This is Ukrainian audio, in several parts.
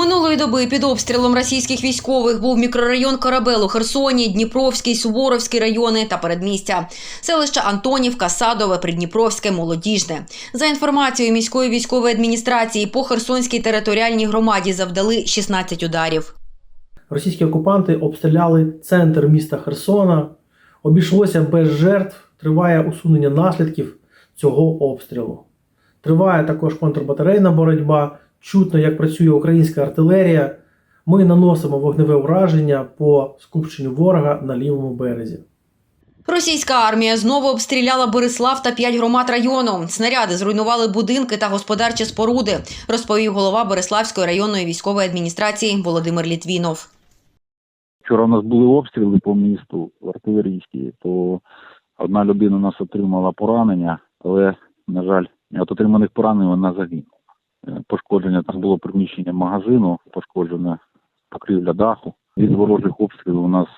Минулої доби під обстрілом російських військових був мікрорайон Корабел у Херсоні, Дніпровський, Суворовський райони та передмістя, селища Антонівка, Садове, Придніпровське, Молодіжне. За інформацією міської військової адміністрації, по Херсонській територіальній громаді завдали 16 ударів. Російські окупанти обстріляли центр міста Херсона. Обійшлося без жертв. Триває усунення наслідків цього обстрілу. Триває також контрбатарейна боротьба. Чутно, як працює українська артилерія. Ми наносимо вогневе ураження по скупченню ворога на лівому березі. Російська армія знову обстріляла Борислав та п'ять громад району. Снаряди зруйнували будинки та господарчі споруди, розповів голова Бориславської районної військової адміністрації Володимир Літвінов. Вчора у нас були обстріли по місту артилерійські, то одна людина у нас отримала поранення, але, на жаль, від отриманих поранень вона загинула. Е, Пошкодження там було приміщення магазину, пошкоджена покрівля даху. Від ворожих обстрілів у нас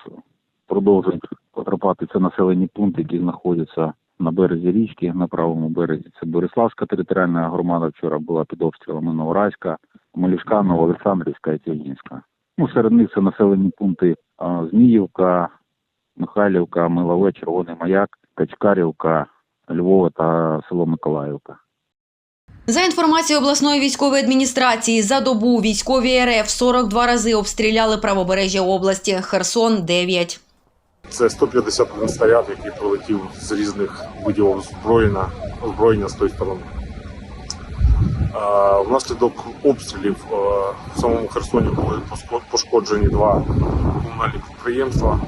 продовжують потрапати це населені пункти, які знаходяться на березі річки, на правому березі. Це Бориславська територіальна громада вчора була під обстрілами Новорайська, Малішка, Новоолександрівська і Тягінська. Ну, серед них це населені пункти Зміївка, Михайлівка, Милове, Червоний Маяк, Качкарівка, Львова та село Миколаївка. За інформацією обласної військової адміністрації, за добу військові РФ 42 рази обстріляли правобережжя області. Херсон 9. Це 151 снаряд, який прилетів з різних видів озброєння, озброєння з тої сторони. Внаслідок обстрілів в самому Херсоні були пошкоджені два комунальні підприємства.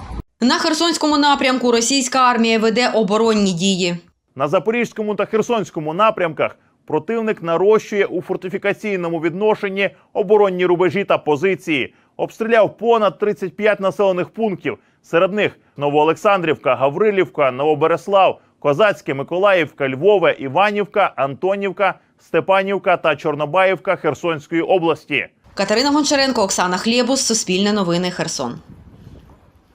На Херсонському напрямку російська армія веде оборонні дії. На Запорізькому та Херсонському напрямках противник нарощує у фортифікаційному відношенні оборонні рубежі та позиції. Обстріляв понад 35 населених пунктів. Серед них Новоолександрівка, Гаврилівка, Новобереслав, Козацьке, Миколаївка, Львове, Іванівка, Антонівка, Степанівка та Чорнобаївка Херсонської області. Катерина Гончаренко, Оксана Хлєбус, Суспільне новини, Херсон.